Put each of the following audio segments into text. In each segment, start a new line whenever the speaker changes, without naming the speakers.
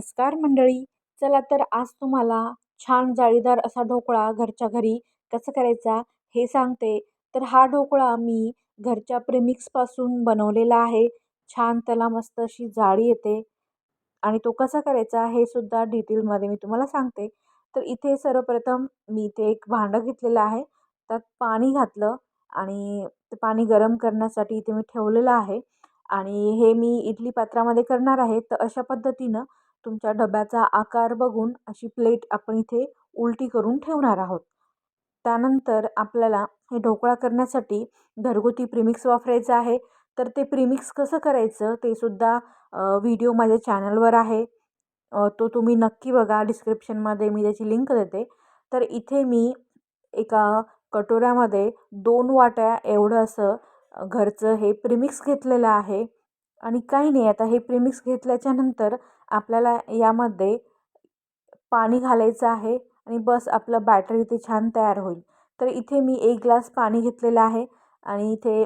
नमस्कार मंडळी. चला तर आज तुम्हाला छान जाळीदार असा ढोकळा घरच्या घरी कसं करायचा हे सांगते. तर हा ढोकळा मी घरच्या प्रेमिक्सपासून बनवलेला आहे. छान त्याला मस्त अशी जाळी येते. आणि तो कसा करायचा हे सुद्धा डिटेलमध्ये मी तुम्हाला सांगते. तर इथे सर्वप्रथम मी इथे एक भांडं घेतलेलं आहे. त्यात पाणी घातलं आणि ते पाणी गरम करण्यासाठी इथे मी ठेवलेलं आहे. आणि हे मी इडली पात्रामध्ये करणार आहे. तर अशा पद्धतीनं तुमच्या डब्याचा आकार बघून अशी प्लेट आपण इथे उलटी करून ठेवणार आहोत. त्यानंतर आपल्याला हे ढोकळा करण्यासाठी घरगुती प्रिमिक्स वापरायचं आहे. तर ते प्रिमिक्स कसं करायचं ते सुद्धा व्हिडिओ माझ्या चॅनलवर आहे. तो तुम्ही नक्की बघा. डिस्क्रिप्शनमध्ये मी त्याची लिंक देते. तर इथे मी एका कटोऱ्यामध्ये दोन वाट्या एवढं असं घरचं हे प्रिमिक्स घेतलेलं आहे. आणि काही नाही आता हे प्रिमिक्स घेतल्याच्यानंतर आपल्याला यामध्ये पाणी घालायचं आहे आणि बस आपलं बॅटर इथे छान तयार होईल. तर इथे मी एक ग्लास पाणी घेतलेलं आहे आणि इथे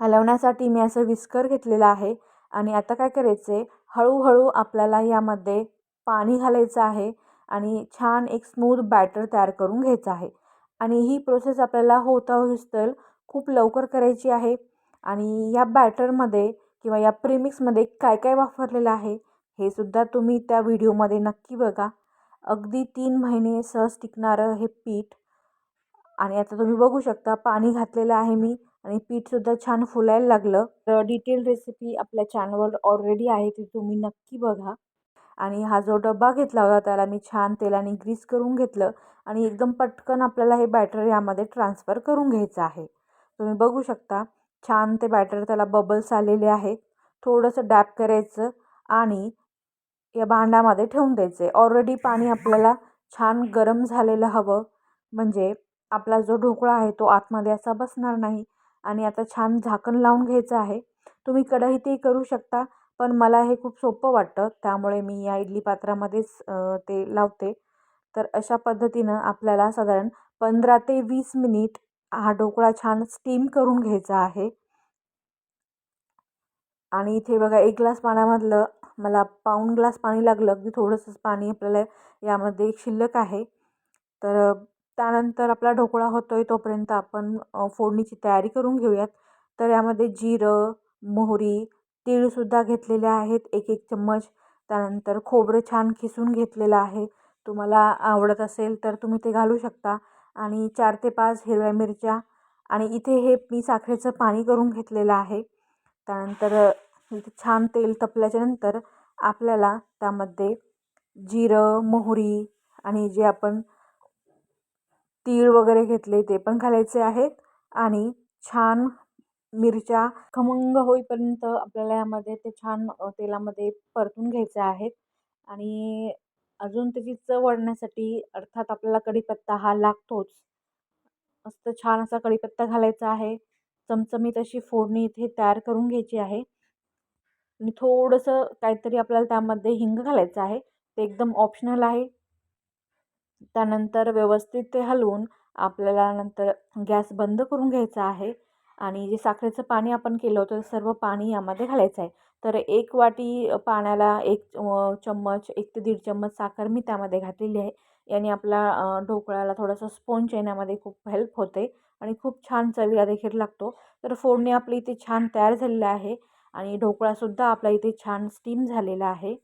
हलवण्यासाठी मी असं विस्कर घेतलेलं आहे. आणि आता काय करायचं आहे हळूहळू आपल्याला यामध्ये पाणी घालायचं आहे आणि छान एक स्मूथ बॅटर तयार करून घ्यायचं आहे. आणि ही प्रोसेस आपल्याला होता होईस्तल खूप लवकर करायची आहे. आणि या बॅटरमध्ये किंवा या प्रेमिक्समध्ये काय काय वापरलेलं आहे? हे सुद्धा तुम्ही त्या व्हिडिओमध्ये नक्की बघा. अगदी तीन महिने सहज टिकणारं हे पीठ. आणि आता तुम्ही बघू शकता पाणी घातलेलं आहे मी आणि पीठसुद्धा छान फुलायला लागलं. तर डिटेल रेसिपी आपल्या चॅनलवर ऑलरेडी आहे ती तुम्ही नक्की बघा. आणि हा जो डबा घेतला होता त्याला मी छान तेलाने ग्रीस करून घेतलं आणि एकदम पटकन आपल्याला हे बॅटर यामध्ये ट्रान्सफर करून घ्यायचं आहे. तुम्ही बघू शकता छान ते बॅटर त्याला बबल्स आलेले आहेत. थोडंसं डॅप करायचं आणि या भांड्यामध्ये ठेवून द्यायचे. ऑलरेडी पाणी आपल्याला छान गरम झालेलं हवं. म्हणजे आपला जो ढोकळा आहे तो आतमध्ये असा बसणार नाही आणि आता छान झाकण लावून घ्यायचं आहे. तुम्ही कढईतही करू शकता पण मला हे खूप सोपं वाटतं. त्यामुळे मी या इडली पात्रामध्येच ते लावते. तर अशा पद्धतीनं आपल्याला साधारण पंधरा ते वीस मिनिट हा ढोकळा छान स्टीम करून घ्यायचा आहे. आणि इथे बघा एक ग्लास पाण्यामधलं मला पाऊण ग्लास पाणी लागलं. अगदी थोडंसंच पाणी आपल्याला यामध्ये एक शिल्लक आहे. तर त्यानंतर आपला ढोकळा होतो आहे तोपर्यंत आपण फोडणीची तयारी करून घेऊयात. तर यामध्ये जिरं मोहरी तीळसुद्धा घेतलेले आहेत एक एक चम्मच. त्यानंतर खोबरं छान खिसून घेतलेलं आहे. तुम्हाला आवडत असेल तर तुम्ही ते घालू शकता. आणि चार ते पाच हिरव्या मिरच्या आणि इथे हे मी साखरेचं पाणी करून घेतलेलं आहे. त्यानंतर छान तेल तपल्याच्यानंतर आपल्याला त्यामध्ये जिरं मोहरी आणि जे आपण तीळ वगैरे घेतले ते पण घालायचे आहेत. आणि छान मिरच्या खमंग होईपर्यंत आपल्याला यामध्ये ते छान तेलामध्ये परतून घ्यायचे आहेत. आणि अजून त्याची चव वाढण्यासाठी अर्थात आपल्याला कढीपत्ता हा लागतोच. मस्त छान असा कढीपत्ता घालायचा आहे. चमचमीत अशी फोडणी इथे तयार करून घ्यायची आहे. आणि थोडंसं काहीतरी आपल्याला त्यामध्ये हिंग घालायचं आहे. ते एकदम ऑप्शनल आहे. त्यानंतर व्यवस्थित ते हलवून आपल्याला नंतर गॅस बंद करून घ्यायचा आहे. आणि जे साखरेचं पाणी आपण केलं होतं सर्व पाणी यामध्ये घालायचं आहे. तर एक वाटी पाण्याला एक चम्मच एक ते दीड चम्मच साखर मी त्यामध्ये घातलेली आहे. याने आपला ढोकळ्याला थोडंसं स्पोंज येण्यामध्ये खूप हेल्प होते. आणि खूप छान चवीला देखील लागतो. तर फोडणी आपली इथे छान तयार झालेलं आहे आणि ढोकळासुद्धा आपला इथे छान स्टीम झालेला आहे.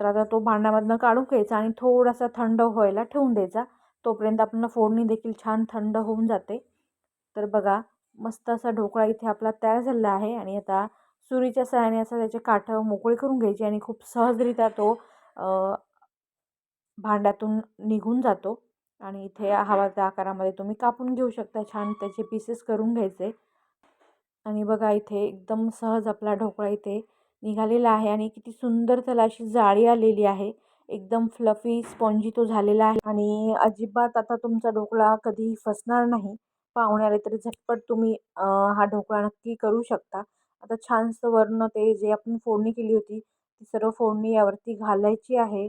तर आता तो भांड्यामधनं काढून घ्यायचा आणि थोडासा थंड व्हायला ठेवून द्यायचा. तोपर्यंत आपण फोडणी देखील छान थंड होऊन जाते. तर बघा मस्त असा ढोकळा इथे आपला तयार झालेला आहे आणि आता सुरीच्या सहाय्याने असं त्याचे काठं मोकळे करून घ्यायची आणि खूप सहजरित्या तो भांड्यातून निघून जातो. आणि इथे हवा त्या आकारामध्ये तुम्ही कापून घेऊ शकता. छान त्याचे पीसेस करून घ्यायचे. आणि बघा इथे एकदम सहज आपला ढोकळा इथे निघालेला आहे आणि किती सुंदर त्याला अशी जाळी आलेली आहे. एकदम फ्लफी स्पॉन्जी तो झालेला आहे. आणि अजिबात आता तुमचा ढोकळा कधी फसणार नाही. पाहुणे आले तरी झटपट तुम्ही हा ढोकळा नक्की करू शकता. आता छानसं वर्ण ते जे आपण फोडणी केली होती ती सर्व फोडणी यावरती घालायची आहे.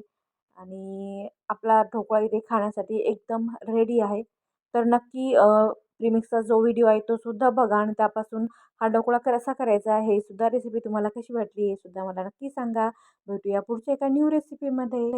आणि आपला ढोकळा इथे खाण्यासाठी एकदम रेडी आहे. तर नक्की प्रिमिक्सचा जो व्हिडिओ आहे तो सुद्धा बघा आणि त्यापासून हा ढोकळा कसा करायचा हे सुद्धा रेसिपी तुम्हाला कशी वाटली हे सुद्धा मला नक्की सांगा. भेटूया पुढच्या एका न्यू रेसिपीमध्ये